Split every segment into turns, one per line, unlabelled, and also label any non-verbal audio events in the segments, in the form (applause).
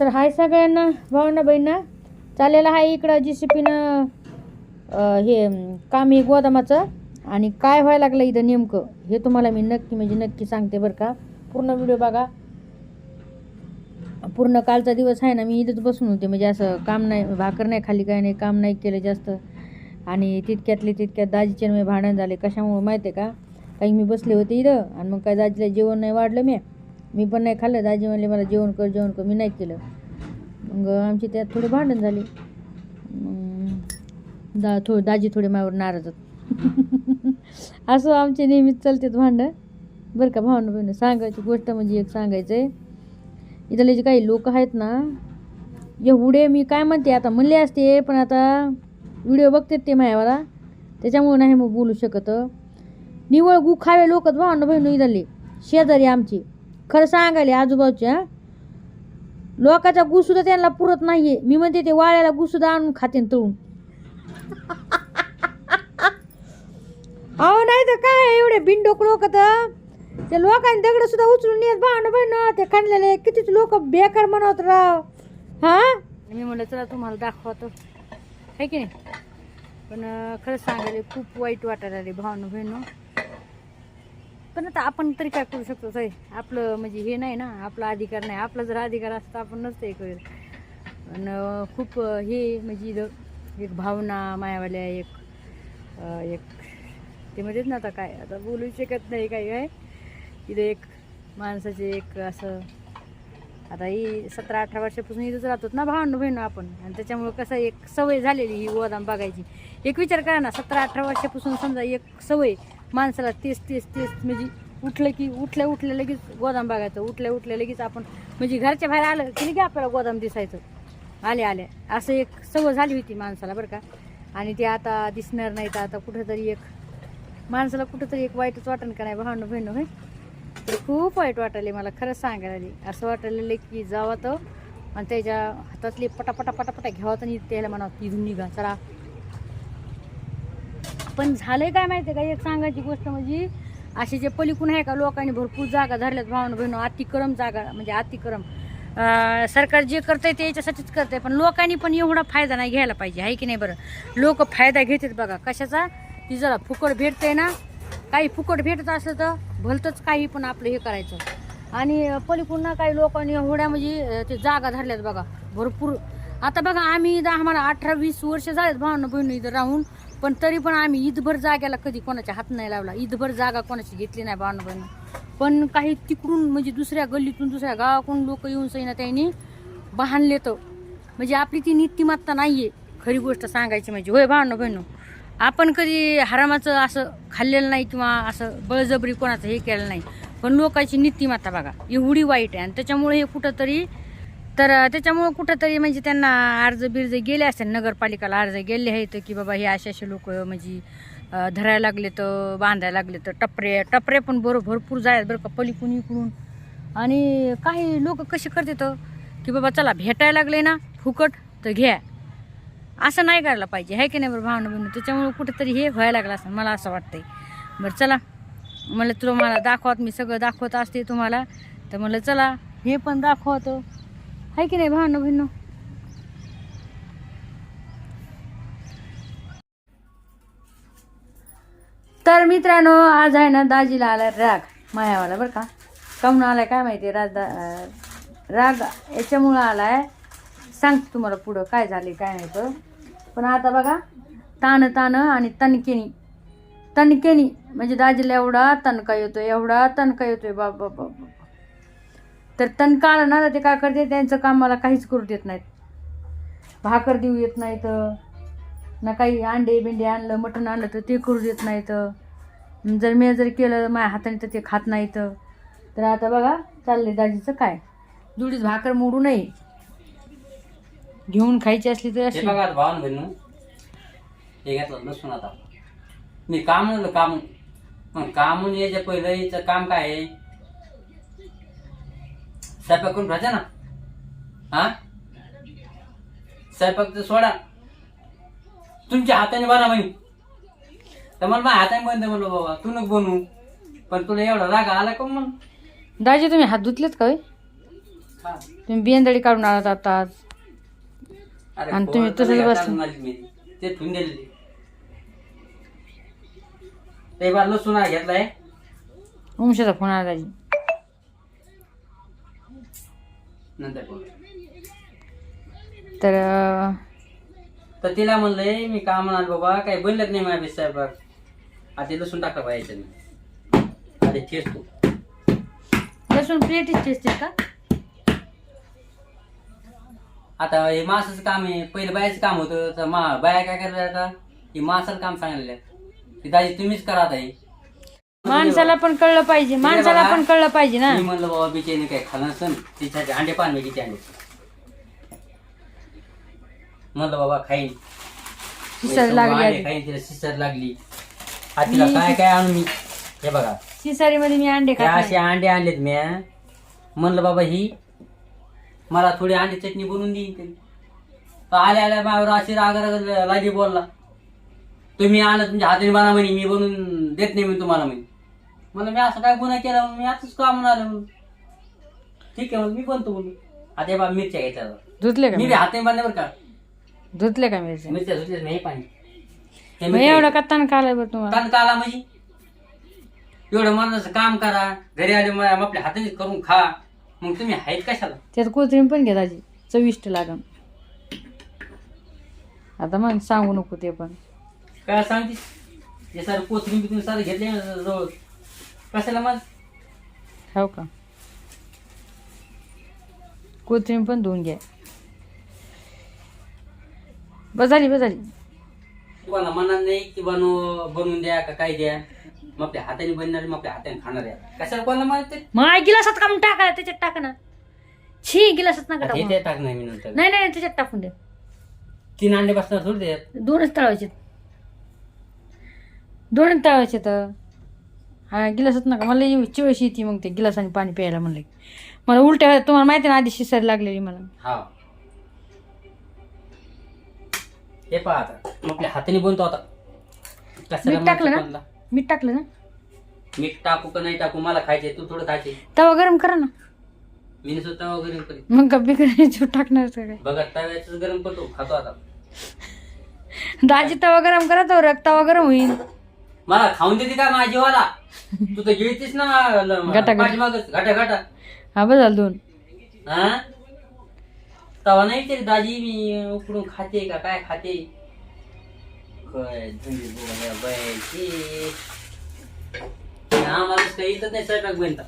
तर हाय सगळ्यांना भावना बहिणा चाललेलं आहे इकडं जी सी पीनं हे काम आहे गोदामाचं. आणि काय व्हायला लागलं इथं नेमकं हे तुम्हाला मी नक्की म्हणजे नक्की सांगते बरं का. पूर्ण व्हिडिओ बघा. पूर्ण कालचा दिवस आहे ना मी इथंच बसून होते. म्हणजे असं काम नाही भाकर नाही खाली काय नाही काम नाही केलं जास्त. आणि तितक्यातले तितक्यात दाजीचे मी भांडण झाले. कशामुळे माहिती आहे का? काही मी बसले होते इथं आणि मग काय दाजीला जेवण नाही वाढलं मी. मी पण नाही खाल्लं. दाजी म्हणले मला जेवण कर जेवण कर. मी नाही केलं. मग आमची त्यात थोडी भांडण झाली. मग दा थो दाजी थोडे माझ्यावर नाराज होत (laughs) असं आमचे नेहमीच चालतेत भांडण. बरं का भावना बहिणी सांगायची गोष्ट म्हणजे एक सांगायचं आहे इथले जे काही लोक आहेत ना एवढे मी काय म्हणते आता म्हणले असते पण आता व्हिडिओ बघतात ते मायावाला. त्याच्यामुळे नाही मग बोलू शकत. निवळ गु खावे भावना बहिण इथले. शेजारी आमची. खरं सांगायले आजूबाजूच्या लोकाचा गु सुद्धा त्यांना पुरत नाहीये. मी म्हणते ते वाळ्याला गु सुद्धा आणून खाते तळून. (laughs) अहो नाही तर काय एवढे बिनडोक लोक तर? ते लोकांनी दगड सुद्धा उचलून येत भांड बहिण ते खाणलेले कितीच लोक बेकार म्हणत राव. हा? मी म्हणलं चला तुम्हाला दाखवतो. आहे की नाही? पण अं, खरंच सांगायला खूप वाईट वाटायला लागले भावनं बहिण पण आता आपण तरी काय करू शकतो? साई आपलं म्हणजे हे नाही ना आपला अधिकार नाही. आपला जर अधिकार असता आपण नसतं हे करेल पण खूप हे म्हणजे इथं एक भावना मायावाल्या एक एक ते म्हणतात ना आता काय आता बोलू शकत नाही काय काय. इथं एक माणसाचे एक असं आता ही सतरा अठरा वर्षापासून इथंच राहतो ना भावंड बहिण आपण. आणि त्याच्यामुळं कसं एक सवय झालेली ही गोदाम बघायची. एक विचार करा ना सतरा अठरा वर्षापासून समजा एक सवय माणसाला तेच तेच तेच म्हणजे उठलं की उठल्या उठल्या लगेच गोदाम बघायचं. उठल्या उठल्या लगेच आपण म्हणजे घरच्या बाहेर आलं की लगेच आपल्याला गोदाम दिसायचं. आले आले असं एक सवय झाली होती माणसाला बरं का. आणि ते आता दिसणार नाही तर आता कुठंतरी एक माणसाला कुठंतरी एक वाईटच वाटण का नाही भावनं बहिणं होय? तर खूप वाईट वाटायले मला खरंच सांगायला असं वाटायला की जावं तर आणि त्याच्या हातातली पटापटा पटापटा घ्यावं आणि त्याला म्हणावं इथून निघा चला. पण झालंय काय माहितीये का? एक सांगायची गोष्ट म्हणजे असे जे पलीकडून आहे का लोकांनी भरपूर जागा धरल्यात भावना बहिण अतिक्रम जागा म्हणजे अतिक्रम. सरकार जे करतंय ते याच्यासाठीच करतंय पण लोकांनी पण एवढा फायदा नाही घ्यायला पाहिजे आहे की नाही बरं? लोक फायदा घेतात बघा कशाचा? ती जरा फुकट भेटते ना? काही फुकट भेटत असलं तर भलतंच काही पण आपलं हे करायचं. आणि पलीकडून ना काही लोकांनी एवढ्या म्हणजे ते जागा धरल्यात बघा भरपूर. आता बघा आम्ही इथं आम्हाला अठरा वीस वर्ष झालेत भावना बहिणी इथं राहून. पण तरी पण आम्ही ईदभर जाग्याला कधी कोणाच्या हात नाही लावला. ईदभर जागा कोणाची घेतली नाही भावना पण काही तिकडून म्हणजे दुसऱ्या गल्लीतून दुसऱ्या गावाकडून लोक येऊन सैना त्यांनी बांधले तर म्हणजे आपली ती नीतिमत्ता नाहीये. खरी गोष्ट सांगायची म्हणजे. होय भावना बहिणू आपण कधी हरामाचं असं खाल्लेलं नाही किंवा असं बळजबरी कोणाचं हे केलं नाही. पण लोकांची नीतिमत्ता बघा. एवढी वाईट आहे. आणि त्याच्यामुळे हे कुठंतरी तर त्याच्यामुळं कुठंतरी म्हणजे त्यांना अर्ज बिर्ज गेले असेल नगरपालिकाला अर्ज गेले आहेत की बाबा हे असे असे लोक म्हणजे धरायला लागले तर बांधायला लागले तर टपरे टपरे पण बरोबर भरपूर जायत बरं का पलीकडून इकडून. आणि काही लोक कसे करतात की बाबा चला भेटायला लागले ना फुकट तर घ्या. असं नाही करायला पाहिजे आहे की नाही बरं भावना बहिणी त्याच्यामुळे कुठेतरी हे व्हायला लागलं असं मला असं वाटतंय. बरं चला मला तुला मला दाखवत मी सगळं दाखवत असते तुम्हाला. तर म्हणलं चला हे पण दाखवतो. है की नाही भावना भिन्न तर मित्रांनो आज आहे ना दाजीला आला राग मायावाला बरं का. कामून आलाय काय माहिती राज दा राग याच्यामुळं आलाय. सांगते तुम्हाला पुढं काय झाले काय नाही तर पण आता बघा ताण ताण आणि तणकेनी तणकेनी म्हणजे दाजीला एवढा तणका येतोय एवढा तणका येतोय बाबा बाबा तर तणका आला ना ते काय करते त्यांचं काम मला काहीच करू देत नाहीत. भाकर देऊ येत नाहीत. ना काही अंडे बिंडे आणलं मटण आणलं तर ते करू देत नाहीत. जर मी जर केलं माझ्या हाताने तर ते खात नाहीत. तर आता बघा चाललंय दाजीचं काय? जुडीच भाकर मोडू नये. घेऊन खायची असली तर
हे
अशी
बघा आता भावानं हे घेतलं लसूण आता. मी काम म्हणलं काम. मग काम म्हणजे याच्या पहिलं याचं काम काय आहे? स्वयंपाक करून राहते ना? हा? स्वयंपाक तर सोडा. तुमच्या हाताने बना म्हणे तर मला माझ्या हाताने बनते म्हणलं बाबा. तू नको बनवू. पण तुला एवढा राग आला का मग?
दाजी तुम्ही हात धुतलेत का होय?
हा.
तुम्ही बेंदळी काढून आलात आता आज
अरे
आणि तुम्ही
पोरं
तसंच
नाही
बसले.
घातलं माझी मी. ते ठेवून दिलेली. ते बार लसूण घेतलाय.
उमशाचा फोन आला दाजी.
नंतर.
तर
तर तिला म्हणलंय मी काम म्हणाल बाबा काही बनलत नाही माझ्या साहेब. आता लसूण टाकलं पाहिजे आता ठेस तू.
लसूण प्लेटीच का?
आता हे मासाचं काम आहे पहिलं बायाचं काम होतं तर मा बाया काय करायला आता? हे मासाचं काम सांगितलं की दाजी तुम्हीच करा आता हे.
माणसाला पण कळलं पाहिजे माणसाला पण कळलं पाहिजे ना.
मी म्हणलं बाबा बिचारीने काय खाल्लं नसन तिच्याचे अंडे पान मी किती अंडे म्हणलं बाबा खाईन.
शिसर लागली
अंडे
आधी.
खाईन तिला शिसर लागली. आता तिला काय काय आणून मी? हे बघा.
शिसारी मध्ये मी अंडे
हे
खात
असे अंडे आणलेत मी म्हणलं बाबा ही मला थोडी अंडे चटणी बनवून देईन तरी आल्या आल्या माझ्यावर अशी राग राग लागी बोलला. तुम्ही आणत तुमच्या हाताने बनवा म्हणे मी बनवून देत नाही मी तुम्हाला म्हणे. म्हणलं मी असं काय गुन्हा केला? म्हणून मी आताच काम आलं? म्हणून ठीक आहे म्हणून मी बनतो म्हणून आता हे बा मिरच्या घ्यायच्या.
धुतले का
मी? बी हाताने बांधले बरं का.
धुतले का मिरच्या?
मिरच्या धुतल्याच नाही पाणी. हे
मग
मिरच्या
एवढं कत्तान खालाय बरं तुम्हाला?
ताण का आला म्हणजे? एवढं माणसाचं काम करा घरी आले मग आपल्या हाताने करून खा. मग तुम्ही आहेत कशाला?
त्यात कोथिंबीर पण घ्या दाजी चविष्ट लागन. आता मग सांगू नको ते पण.
काय सांगते? हे सारं कोथरूम बिथरूम सारं घेतले ना जवळ. कशाला मग.
हो का? कोथिंबीर पण धुवून घ्या. बस झाली बस झाली.
तुम्हाला मनात नाही की बनव बनवून द्या का काय द्या? मग आपल्या हाताने बनणार मग आपल्या हाताने खाणार आहे. कशाला कोणाला माहिती
मग आई गिलासात का मग टाका त्याच्यात टाका ना. छी गिलासात नका टाकू.
हे ते टाकणार मी नंतर.
नाही नाही त्याच्यात टाकून द्या.
तीन अंडे बसणार थोडी द्या
दोनच तळायचे दोनच तळायचे तर हा गिलासात नका. मला चिवशी येते मग ते गिलासाने पाणी प्यायला म्हणलं. मला उलट्या तुम्हाला माहिती ना आधी शिसारी लागलेली मला.
हा. हे पहा आता. मग आपल्या हाताने बनतो आता. कशाला
मीठ टाकलं
माणसं
ना?
बनला?
मीठ टाकलं ना?
मीठ टाकू का नाही टाकू? मला खायचे तू थोडं खायचे
तवा गरम करा ना.
मी तवा गरम करीत.
मग गप्पी करायची टाकणार का काय?
बघा तव्याच गरम करतो. खातो आता.
दाजी तवा गरम करा तो रग तवा गरम होईल.
मला खाऊन देते का माझ्या जीवाला तू तर गिळतीस ना. पाठीमागच घाटा घाटा.
हा बस झालं दोन.
हा? तवा नाही ते दाजी मी उकडून खाते का काय खाते? काय धंदे बोलायला बायाचे. आम्हाला काही येतच नाही स्वयंपाक बनता.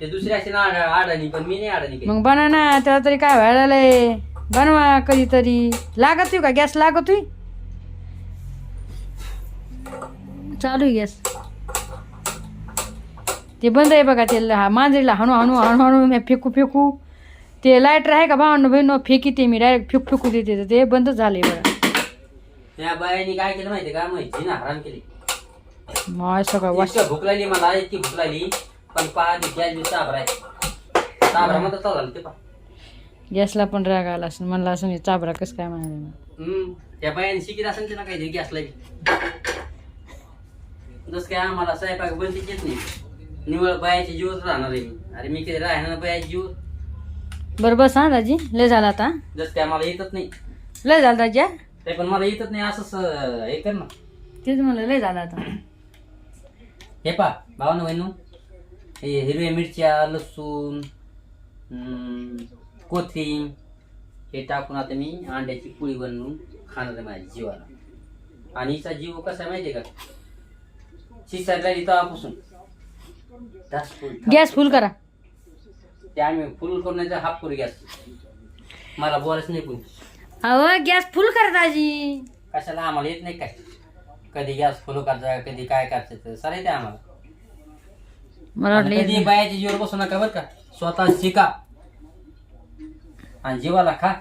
ते दुसरे असे ना आड- अडाणी पण मी नाही अडाणी काही.
मग बनवा ना त्याला तरी काय व्हायला बनवा कधीतरी. लागत का? गॅस लागत चालू गॅस. ते बंद आहे बघा ते हा मांजरीला हणू हणू हणू हणू मी फेकू फेकू. ते लायटर आहे का भावंड बहिण फेकी ते मी डायरेक्ट फेक फेकू देते. तर ते बंदच झालंय बघा.
त्या बायानी काय केलं माहिती का? माहिती ना हराम केली.
मग सगळं
इतकं भूक लागली मला इतकी भूक लागली पण पहा गॅस बी साबरा आहे साबरा मध्ये चालू झालं ते पहा
गॅसला पण राग आला असं म्हणलं असं चाबरा कसं काय म्हणाले
त्या बायाने शिकित असेल ते ना काहीतरी गॅसला जसं काय आम्हाला स्वयंपाक बनतेच येत नाही. निवळ बायाचे जीवच राहणार आहे मी. अरे मी कधी राहणार बायाचे जीव
बरं बस हा दाजी लय झाला आता.
जसं काय मला येतच नाही.
लय झालं दाजी हा?
ते पण मला येतच नाही असंच अं, हे कर ना.
तेच म्हणलं लय झालं आता.
हे पा भावानं बहिणू हे हिरव्या मिरच्या लसूण हम्म, कोथिंब हे टाकून आता मी अंड्याची पोळी बनवून खाणार आहे माझ्या जीवाला. आणि हिचा जीव कसा आहे माहिती आहे का? शिसायला तेव्हापासून जास्त पोळी खा.
गॅस फुल करा.
ते आम्ही फुल करून नाही हाफ करू गॅस मला बोलायच नाही कोणी.
अहो गॅस फुल करा दाजी
कशाला? आम्हाला येत नाही काय? कधी गॅस फुल करायचा कधी काय करायचं सर येते आम्हाला.
मला वाटलं
आणि कधी बायाच्या जीवर बसू नका बरं का. स्वतः शिका. आणि जीवाला खा.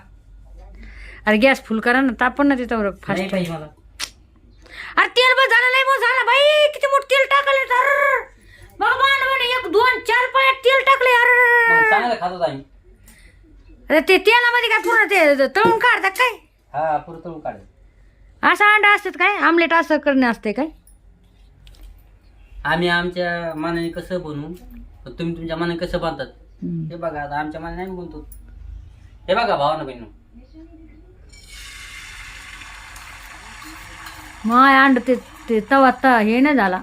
अरे गॅस फुल करा ना तापण ना तिथं
नाही
फास्ट
पाहिजे मला.
अरे तेल बस झालं नाही मग झालं बाई. किती मोठं तेल टाकले तर. भगवान म्हणे एक दोन चार पायात तेल टाकले
मग
अरे
चांगलं खातो
अरे ते तेलामध्ये काय पूर्ण ते तळून काढतात काय?
हा पुरं तळून
असं अंडा असतात काय? आमलेट असं करणे असते काय?
आम्ही आमच्या मनाने कसं बनवू? तुम्ही तुमच्या मनाने कसं बांधतात
हम्म.
हे बघा आता आमच्या मला नाही बोलतो हे बघा भावानं बहिण
माय अंड ते ते तवा ता हे नाही झाला.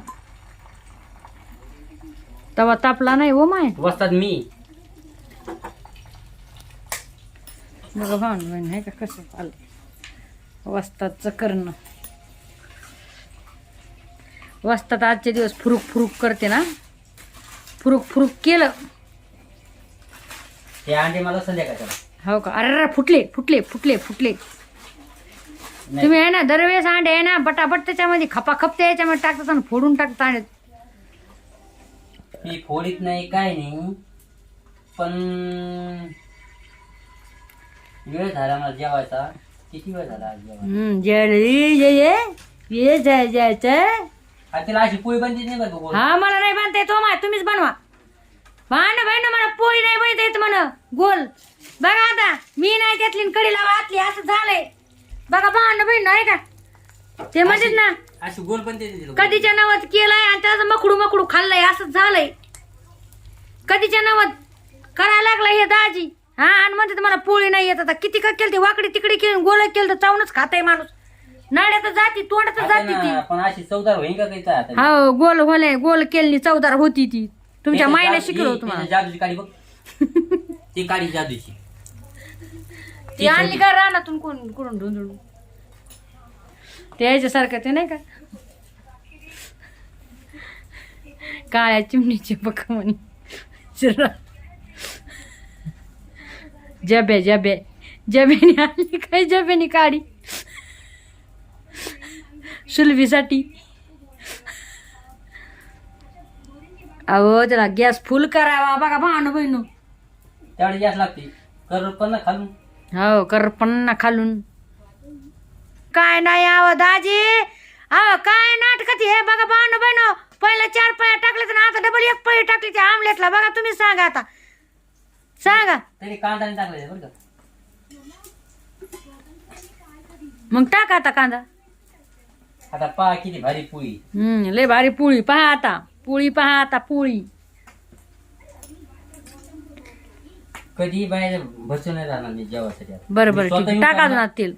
तवा तापला नाही हो माय.
वस्तात मी.
बघा भावना बहीण आहे का कसं आलं वस्ताचं करणं. वस्तात आजचे दिवस फुरूक फुरूक करते ना. फुरूक फुरूक केलं.
हे अंडे मला संध्याकाळच्या
हो का? अरे अरे फुटले फुटले फुटले फुटले.
नाही.
तुम्ही आहे ना दरवेळेस अंडे आहे ना बटाबट त्याच्यामध्ये खपा खपते याच्यामध्ये टाकतात आणि फोडून टाकतात अंडे.
मी फोडीत नाही काय नाही. पण वेळ झाला मला जेवायचा. किती वेळ झाला आज जेवायला?
हम्म, जय ये ये. ये जय जायचं.
आता तिला अशी पोळी बनते नाही बरं का गोल?
हा मला नाही बांधता येतो माय तुम्हीच बनवा. भांड भाई ना मला पोळी नाही बनता येत म्हण. गोल बघा आता मी नाही त्यातली कडी लावा आतली असं झालंय. बघा भांड बहीण नाही का? ते म्हणतात ना
अशी गोल.
कधीच्या नावात केलंय आणि त्याचं मकडू मकडू खाल्लंय असं झालंय. कधीच्या नावात करायला लागला हे दाजी. हा आणि म्हणते मला पोळी नाही येत आता. किती का केलं ते वाकडी तिकडे केली गोल केलं तर चावूनच खाताय माणूस. नाड्यात जाती तोंडात
आता
जाती ती.
ना, पण अशी चौदार होईन का काही तर आता?
हो गोल होले गोल केलनी चौदार होती ती. तुमच्या
तर
मायने
जादू-
शिकलो
ही-
तुम्हाला.
ही जादूची काडी बघ. (laughs) ती काडी जादूची.
ती आणली का रानातून कोण कुठून ढुंढून ते याच्यासारखं ते नाही का? काळ्या चिमणीचे बघ म्हणे. जबे जबे जबेने आणली काय? जबेने काढी. सुलभीसाठी. अहो त्याला गॅस फुल करावा. बघा भांडू बहिणू
त्यावेळी गॅस लागते. कर पण ना खालून.
हो करपन्ना खालून. काय नाही आव दाजी. अहो काय नाटकात हे बघा बाण बनो पहिला चार पळ्या टाकले तर आता डबल एक पळी टाकली त्या आमलेटला बघा तुम्ही सांगा आता. सांगा.
तरी कांदा नाही टाकला बरं का?
मग टाका आता कांदा.
आता पहा किती भारी पोळी.
हम्म लय भारी पोळी. पहा आता. पोळी पहा आता पोळी.
कधी बाहेर बसून नाही राहणार मी जेवायसाठी आता.
बरं
मी
बरं
स्वतः
ठीक आहे.
येऊन
टाका अजून
करणार.
आता तेल.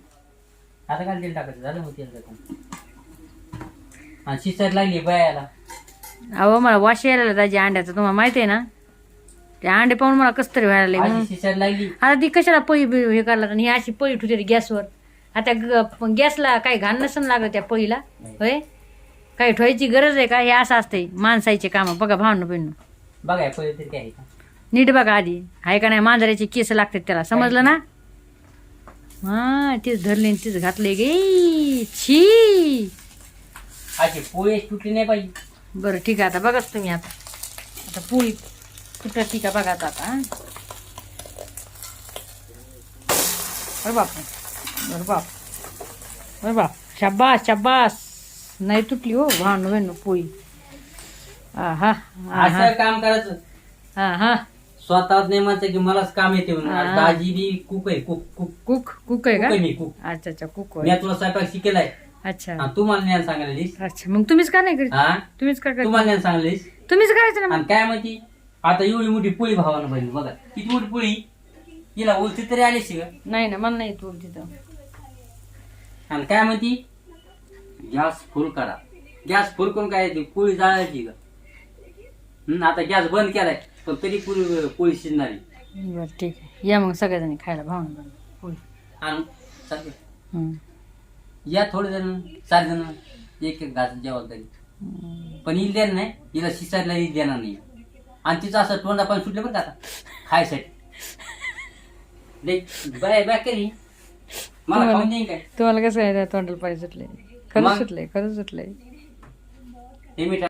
आता काय तेल टाकायचं झालं मग तेल टाकून. आणि शिसर लागली बायाला.
अहो मला वाश यायला दाजी अंड्याचं. तुम्हाला माहिती आहे ना? ते अंडे पाहून मला कसं तरी व्हायला लागलंय.
अशी
म्हणून
शिसर लागली.
आता ती कशाला पळी बि- हे करायला आणि ही अशी पळी ठेवते गॅसवर. आता ग- गॅसला काही घाण नसन लागत त्या पळीला. होय? काही ठेवायची गरज आहे का? हे असं असतंय माणसाचे काम. बघा भावनं बहिणं
बघा पहिले तरी काय आहे का?
नीट बघा आधी. आहे का नाही? मांजराचे केस लागतात त्याला. समजलं ना? हा तीच धरली आणि तीच घातले गे. छी.
अशी पोळी तुटली नाही पाहिजे.
बरं ठीक आहे आता. बघाच तुम्ही आता. आता पोळी कुठं ठीक आहे बघा आता आता हा. अरे बाप बरं बाप. बरं बाप. शाबास शाबास. नाही तुटली हो भांडू भांडू पोळी. हा हा हा
असं काम करायचं.
हा हा
स्वतःच नाही म्हणायचं की मलाच काम येते म्हणून.
हा.
दाजी बी कुक आहे कुक कुक
कुक कुक आहे
कुक आहे
का
मी कुक
अच्छा अच्छा कुक
मी तुला स्वयंपाक शिकेलाय.
अच्छा.
तू मला ज्ञान सांगायलीस
अच्छा मग तुम्हीच का नाही करीत?
हा?
तुम्हीच का
तू
करीत?
मला ज्ञान सांगलीस
तुम्हीच करायचं ना मग?
आणि काय म्हणती आता एवढी मोठी पोळी भावानं बहिणी बघा. किती मोठी पोळी? हिला उलटी तरी आली शिक
नाही ना मला नाही तू तिथं
आणि काय म्हणती गॅस फुल करा. गॅस फुल करून काय ती पोळी जाळायची का हम्म, आता गॅस बंद केलाय. पण तरी पोळी पोळी शिजणारी.
बरं ठीक आहे. या मग सगळेजणी खायला भावना पोळी. हम्म.
या थोडे जण चार जण एक एक घास
हम्म.
पण हिला देणार नाही हिला शिसायला देणार नाही. आणि तिचं असं तोंडा पण सुटले बरं का आता खायसाठी. बाय बाय करी मला खाऊन देईन काय?
तुम्हाला कसं आहे तोंडाला पाणी सुटलंय? खरंच
मग?
सुटलंय खरंच सुटलंय.
हे मी